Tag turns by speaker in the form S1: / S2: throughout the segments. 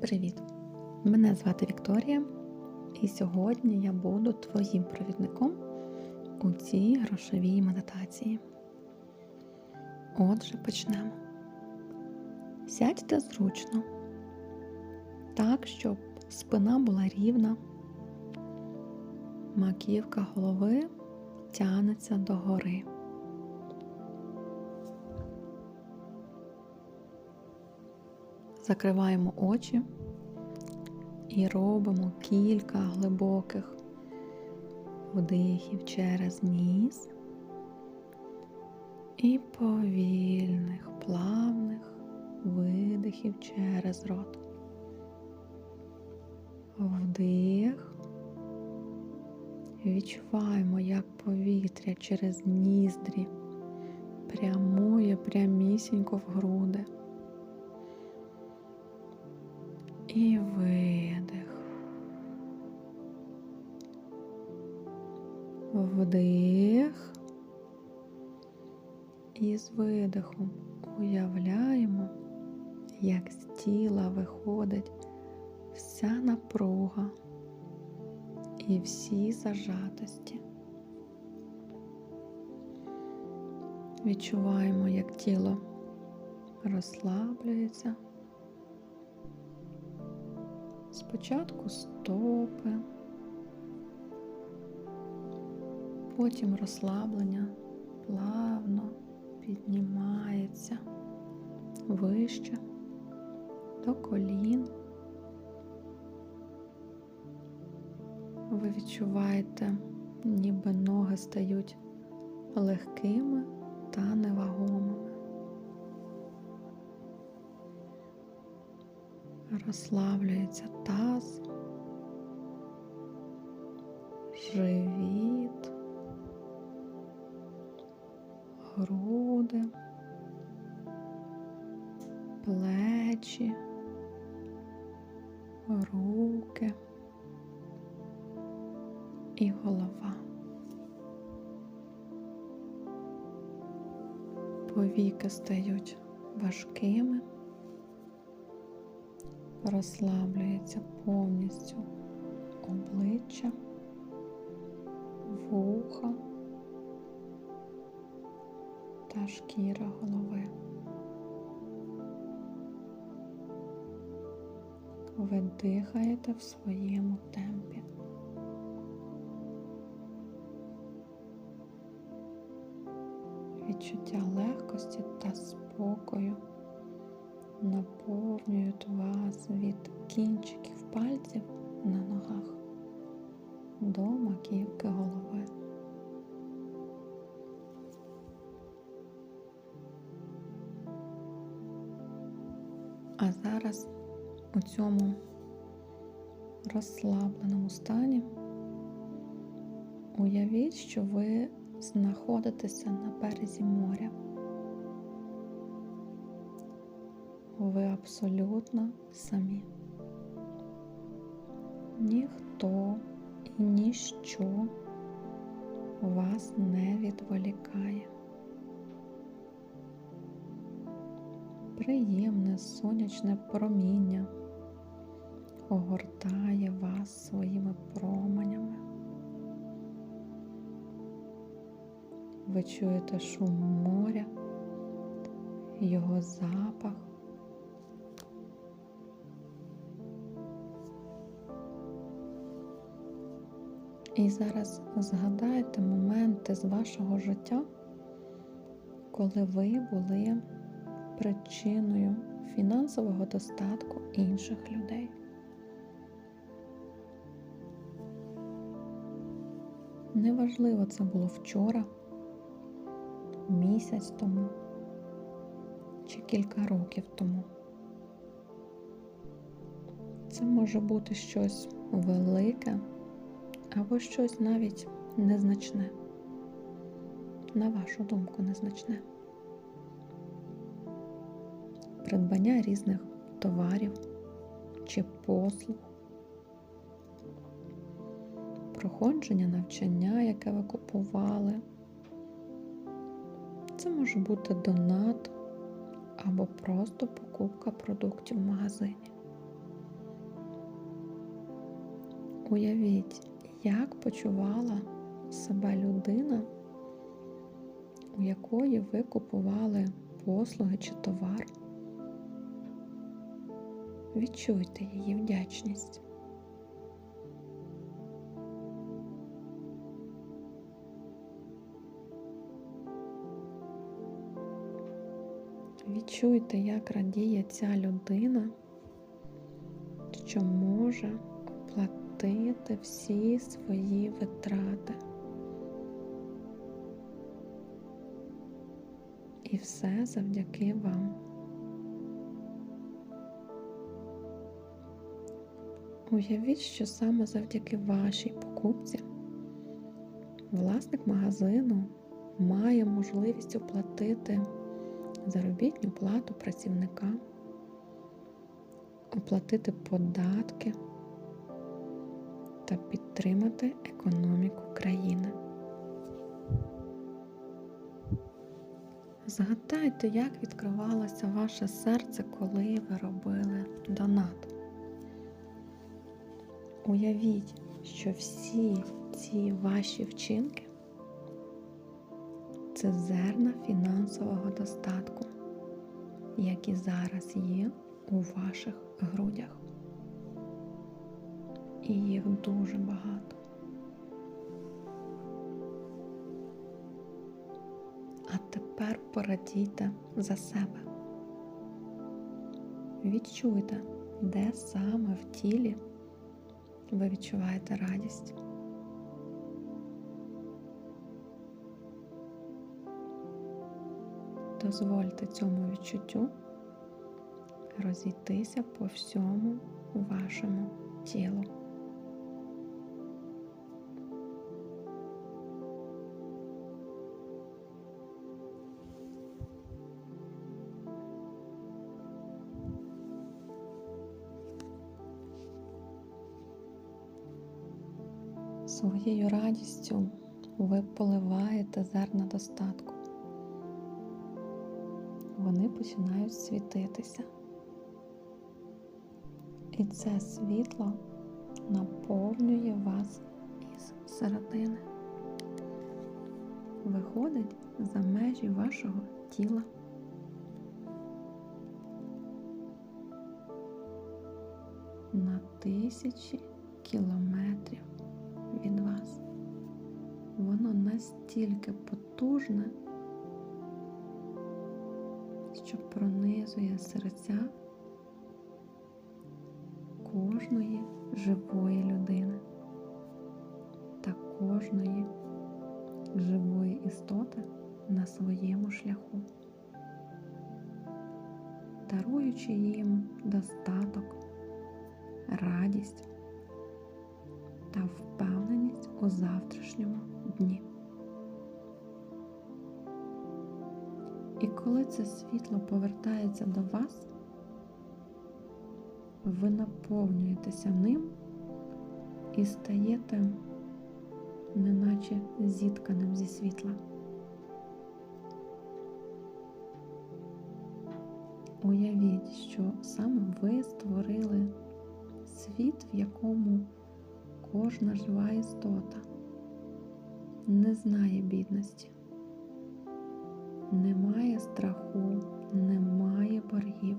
S1: Привіт! Мене звати Вікторія, і сьогодні я буду твоїм провідником у цій грошовій медитації. Отже, почнемо. Сядьте зручно, так, щоб спина була рівна, маківка голови тянеться догори. Закриваємо очі і робимо кілька глибоких вдихів через ніс і повільних, плавних видихів через рот. Вдих. Відчуваємо, як повітря через ніздрі прямує прямісінько в груди. І видих. Вдих. І з видихом уявляємо, як з тіла виходить вся напруга і всі зажатості. Відчуваємо, як тіло розслаблюється. Спочатку стопи, потім розслаблення плавно піднімається вище до колін. Ви відчуваєте, ніби ноги стають легкими та невагомими. Розслаблюється таз, живіт, груди, плечі, руки і голова. Повіки стають важкими розслаблюється повністю обличчя, вуха та шкіра голови. Ви дихаєте в своєму темпі. Відчуття легкості та спокою наповнюють вас від кінчиків пальців на ногах до маківки голови. А зараз у цьому розслабленому стані уявіть, що ви знаходитеся на березі моря. Ви абсолютно самі. Ніхто і ніщо вас не відволікає. Приємне сонячне проміння огортає вас своїми променями. Ви чуєте шум моря, його запах. І зараз згадайте моменти з вашого життя, коли ви були причиною фінансового достатку інших людей. Неважливо це було вчора, місяць тому чи кілька років тому. Це може бути щось велике або щось навіть незначне. На вашу думку, незначне. Придбання різних товарів чи послуг, проходження навчання, яке ви купували. Це може бути донат або просто покупка продуктів в магазині. Уявіть, як почувала себе людина, у якої ви купували послуги чи товар. Відчуйте її вдячність. Відчуйте, як радіє ця людина, що може оплатити всі свої витрати. І все завдяки вам. Уявіть, що саме завдяки вашій покупці власник магазину має можливість оплатити заробітну плату працівника, оплатити податки та підтримати економіку країни. Згадайте, як відкривалося ваше серце, коли ви робили донат. Уявіть, що всі ці ваші вчинки це зерна фінансового достатку, які зараз є у ваших грудях. І їх дуже багато. А тепер порадійте за себе. Відчуйте, де саме в тілі ви відчуваєте радість. Дозвольте цьому відчуттю розійтися по всьому вашому тілу. Своєю радістю ви поливаєте зерна достатку. Вони починають світитися. І це світло наповнює вас із середини, виходить за межі вашого тіла. На тисячі кілометрів. Воно настільки потужне, що пронизує серця кожної живої людини та кожної живої істоти на своєму шляху, даруючи їм достаток, радість та впевненість у завтрашньому дні. І коли це світло повертається до вас, ви наповнюєтеся ним і стаєте неначе зітканим зі світла. Уявіть, що саме ви створили світ, в якому кожна жива істота не знає бідності, немає страху, немає боргів,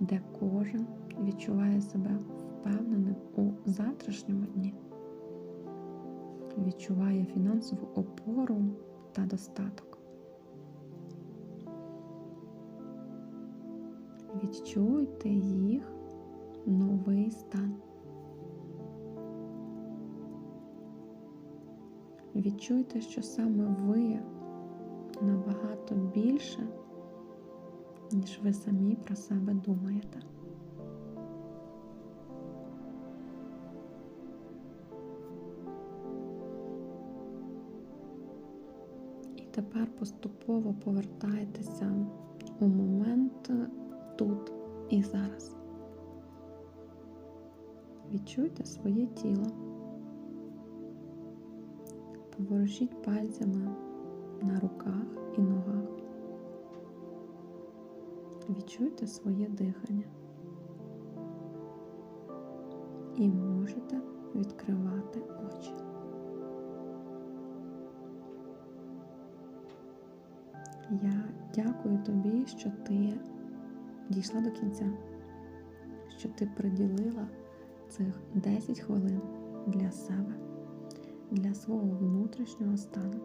S1: де кожен відчуває себе впевненим у завтрашньому дні, відчуває фінансову опору та достаток. Відчуйте їх новий стан. Відчуйте, що саме ви набагато більше, ніж ви самі про себе думаєте. І тепер поступово повертайтеся у момент тут і зараз. Відчуйте своє тіло. Поворушіть пальцями на руках і ногах. Відчуйте своє дихання. І можете відкривати очі. Я дякую тобі, що ти дійшла до кінця, що ти приділила цих 10 хвилин для себе, для свого внутрішнього стану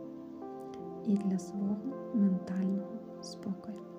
S1: і для свого ментального спокою.